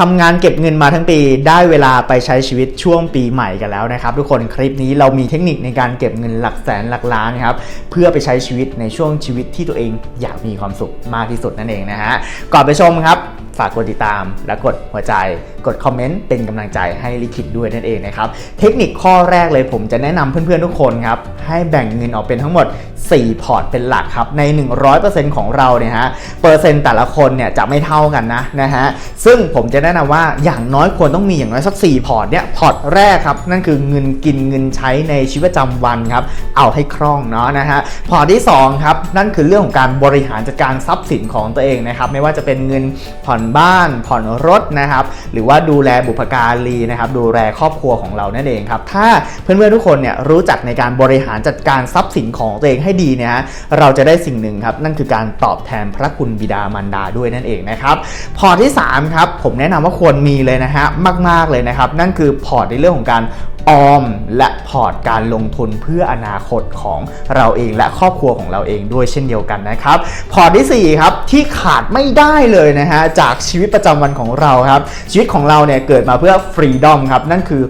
ทำงานเก็บเงินมาทั้งปีได้เวลาไปใช้ชีวิตช่วงปีใหม่กันแล้วนะครับ ทุกคนคลิปนี้เรามีเทคนิคในการเก็บเงินหลักแสนหลักล้านครับเพื่อไปใช้ชีวิตในช่วงชีวิตที่ตัวเองอยากมีความสุขมากที่สุดนั่นเองนะฮะก่อนไปชมครับ ฝากกดติดตาม และกดหัวใจ กดคอมเมนต์เป็นกำลังใจให้ลิขิตด้วยนั่นเองนะครับเทคนิคข้อแรกเลยผมจะแนะนำเพื่อนๆทุกคนครับ ให้แบ่งเงินออกเป็นทั้งหมด 4 พอร์ตเป็นหลักครับ ใน 100%ของเราเนี่ยฮะเปอร์เซ็นต์แต่ละคนเนี่ยจะไม่เท่ากันนะนะฮะซึ่งผมจะแนะนำว่าอย่างน้อยควรต้องมีอย่างน้อยสัก 4 พอร์ตเนี่ยพอร์ตแรกครับ นั่นคือเงินกินเงินใช้ในชีวิตประจำวันครับ เอาให้คล่องเนาะนะฮะพอร์ตที่2ครับนั่นคือเรื่องของการบริหารจัดการทรัพย์สินของตัวเองนะครับไม่ว่าจะเป็นเงินผ่อนบ้าน ผ่อนรถนะครับหรือว่าดูแลบุพการีนะครับดูแลครอบครัวของเรานั่นเองครับถ้าเพื่อนๆทุกคนเนี่ยรู้จักในการบริหารจัดการทรัพย์สินของตัวเองให้ดีเนี่ยฮะเราจะได้สิ่งหนึ่งครับนั่นคือการตอบแทนพระคุณบิดามารดาด้วยนั่นเองนะครับพอที่3ครับผมแนะนำว่าควรมีเลยนะฮะมาก ๆเลยนะครับ นั่นคือพอร์ตในเรื่องของการออมและพอร์ตการลงทุนเพื่ออนาคตของเราเองและครอบครัวของเราเองด้วยเช่นเดียวกันนะครับ พอร์ตทีสี่4ครับที่ขาดไม่ได้เลยนะฮะจากชีวิตประจำวันของเราครับ ชีวิตของเราเนี่ยเกิดมาเพื่อฟรีดอมครับ นั่นคือ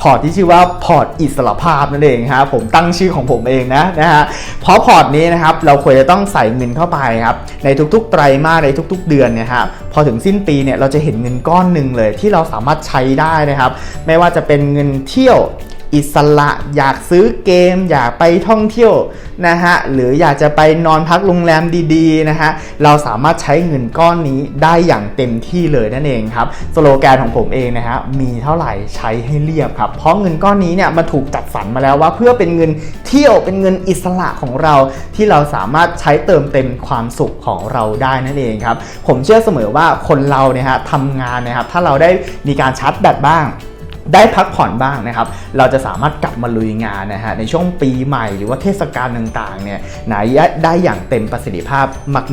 พอร์ตที่ชื่อว่าพอร์ตอิสระภาพนั่นเองครับผมตั้งชื่อของผมเองนะนะฮะเพราะพอร์ตนี้นะครับเราควรจะต้องใส่เงินเข้าไปครับในทุกๆ ไตรมาสในทุก ๆ เดือนเนี่ยฮะพอถึงสิ้นปีเนี่ยเราจะเห็นเงินก้อนหนึ่งเลยที่เราสามารถใช้ได้นะครับ ไม่ว่าจะเป็นเงินเที่ยว อิสระอยากซื้อเกม อยากไปท่องเที่ยวนะฮะหรืออยากจะไปนอนพักโรงแรมดีๆนะฮะเราสามารถใช้เงินก้อนนี้ได้อย่างเต็มที่เลยนั่นเองครับสโลแกนของผมเองนะฮะมีเท่าไหร่ใช้ให้เรียบครับ เพราะเงินก้อนนี้เนี่ยมันถูกจัดสรรมาแล้วว่า เพื่อเป็นเงินเที่ยวเป็นเงินอิสระของเรา ที่เราสามารถใช้เติมเต็มความสุขของเราได้นั่นเองครับผมเชื่อเสมอว่าคนเราเนี่ยฮะทำงานนะครับถ้าเราได้มีการชาร์จแบตบ้าง ได้พักผ่อนบ้างนะครับ เราจะสามารถกลับมาลุยงานนะฮะในช่วงปีใหม่หรือว่าเทศกาลต่างๆเนี่ยไหนได้อย่างเต็มประสิทธิภาพ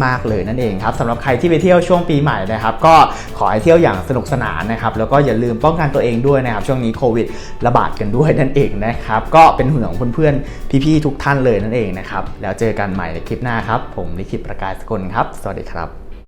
มาก ๆ เลยนั่นเองครับสำหรับใครที่ไปเที่ยวช่วงปีใหม่นะครับ ก็ขอให้เที่ยวอย่างสนุกสนานนะครับ แล้วก็อย่าลืมป้องกันตัวเองด้วยนะครับ ช่วงนี้โควิดระบาดกันด้วยนั่นเองนะครับ ก็เป็นห่วงเพื่อนๆพี่ๆทุกท่านเลยนั่นเองนะครับแล้วเจอกันใหม่ในคลิปหน้าครับ ผมลิขิตประกายสกุลครับ สวัสดีครับ